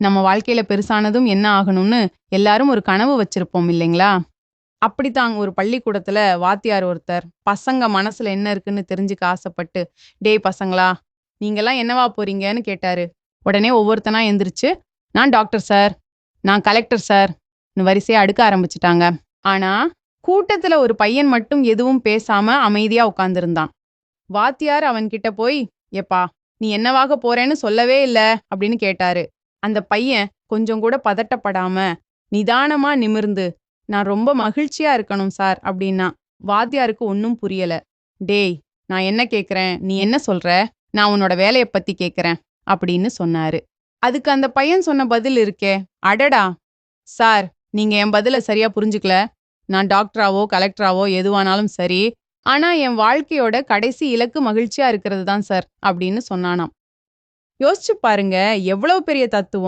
நம்ம வாழ்க்கையில பெருசானதும் என்ன ஆகணும்னு எல்லாரும் ஒரு கனவு வச்சிருப்போம் இல்லைங்களா? அப்படித்தாங்க ஒரு பள்ளிக்கூடத்துல வாத்தியார் ஒருத்தர் பசங்க மனசுல என்ன இருக்குன்னு தெரிஞ்சுக்க ஆசைப்பட்டு டேய் பசங்களா நீங்கெல்லாம் என்னவா போறீங்கன்னு கேட்டாரு. உடனே ஒவ்வொருத்தனா எந்திரிச்சு நான் டாக்டர் சார் நான் கலெக்டர் சார் வரிசையா அடுக்க ஆரம்பிச்சிட்டாங்க. ஆனா கூட்டத்துல ஒரு பையன் மட்டும் எதுவும் பேசாம அமைதியா உட்கார்ந்திருந்தான் வாத்தியார் அவன்கிட்ட போய் எப்பா நீ என்னவாக போறேன்னு சொல்லவே இல்ல அப்படின்னு கேட்டாரு. அந்த பையன் கொஞ்சம் கூட பதட்டப்படாம நிதானமா நிமிர்ந்து நான் ரொம்ப மகிழ்ச்சியா இருக்கணும் சார் அப்படின்னா வாத்தியாருக்கு ஒன்னும் புரியல. டேய் நான் என்ன கேக்குறேன்? நீ என்ன சொல்ற? நான் உன்னோட வேலைய பத்தி கேக்குறேன் அப்படின்னு சொன்னாரு. அதுக்கு அந்த பையன் சொன்ன பதில் இருக்கே. அடடா! சார் நீங்க என் பதில சரியா புரிஞ்சுக்கல. நான் டாக்டராவோ கலெக்டராவோ எதுவானாலும் சரி ஆனா என் வாழ்க்கையோட கடைசி இலக்கு மகிழ்ச்சியா இருக்கிறது தான் சார் அப்படின்னு சொன்னானாம். யோசிச்சு பாருங்க எவ்வளவு பெரிய தத்துவம்.